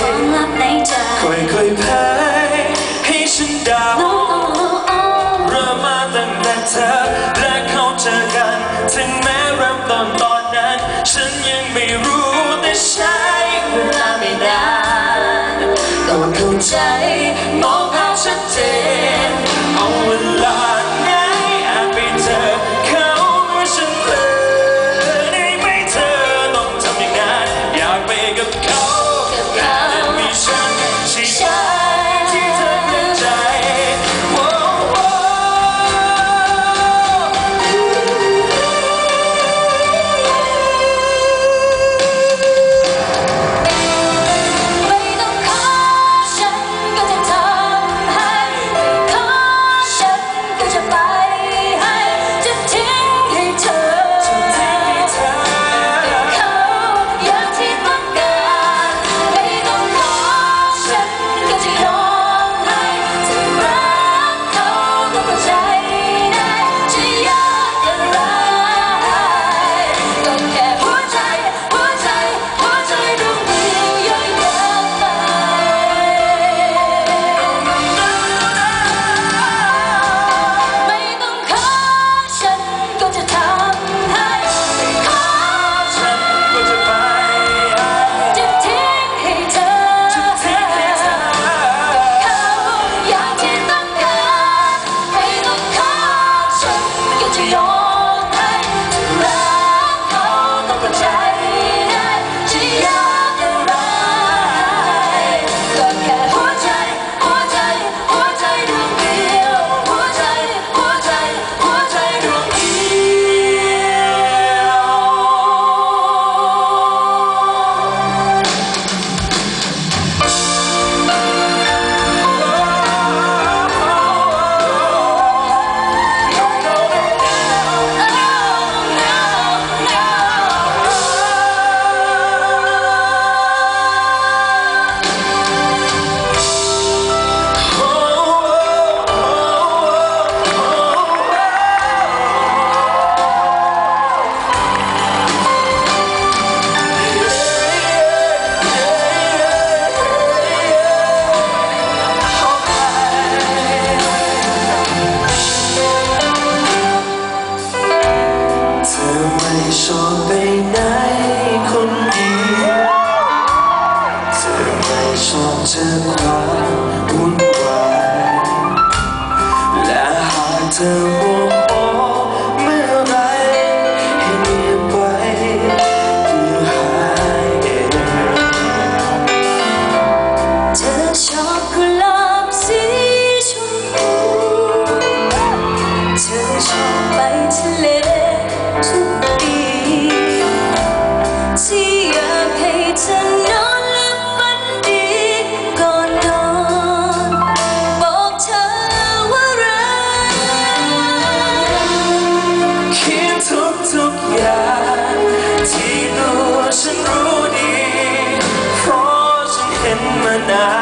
ความลับในใจค่อยๆเผยให้ฉันดาเริ่มมาตั้งแต่เธอและเขาเจอกัน ถึงแม้เริ่มต้นตอนนั้น ฉันยังไม่รู้แต่ใช้เวลาไม่นานก่อนเข้าใจ 的我 terminar.